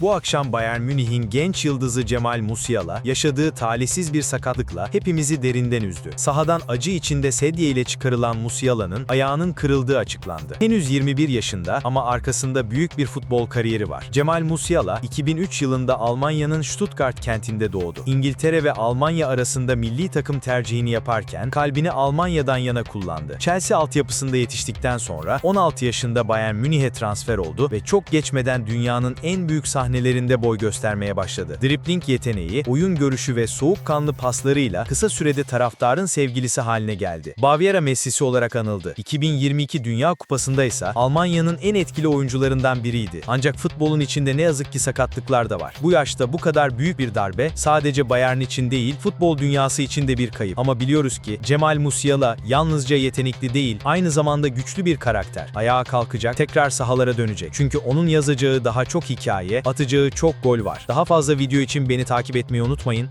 Bu akşam Bayern Münih'in genç yıldızı Cemal Musiala yaşadığı talihsiz bir sakatlıkla hepimizi derinden üzdü. Sahadan acı içinde sedye ile çıkarılan Musiala'nın ayağının kırıldığı açıklandı. Henüz 21 yaşında ama arkasında büyük bir futbol kariyeri var. Cemal Musiala 2003 yılında Almanya'nın Stuttgart kentinde doğdu. İngiltere ve Almanya arasında milli takım tercihini yaparken kalbini Almanya'dan yana kullandı. Chelsea altyapısında yetiştikten sonra 16 yaşında Bayern Münih'e transfer oldu ve çok geçmeden dünyanın en büyük sahnelerinde boy göstermeye başladı. Dribbling yeteneği, oyun görüşü ve soğukkanlı paslarıyla kısa sürede taraftarın sevgilisi haline geldi. Baviera Messi'si olarak anıldı. 2022 Dünya Kupası'nda ise Almanya'nın en etkili oyuncularından biriydi. Ancak futbolun içinde ne yazık ki sakatlıklar da var. Bu yaşta bu kadar büyük bir darbe sadece Bayern için değil, futbol dünyası için de bir kayıp. Ama biliyoruz ki Cemal Musiala yalnızca yetenekli değil, aynı zamanda güçlü bir karakter. Ayağa kalkacak, tekrar sahalara dönecek. Çünkü onun yazacağı daha çok hikaye, atacağı çok gol var. Daha fazla video için beni takip etmeyi unutmayın.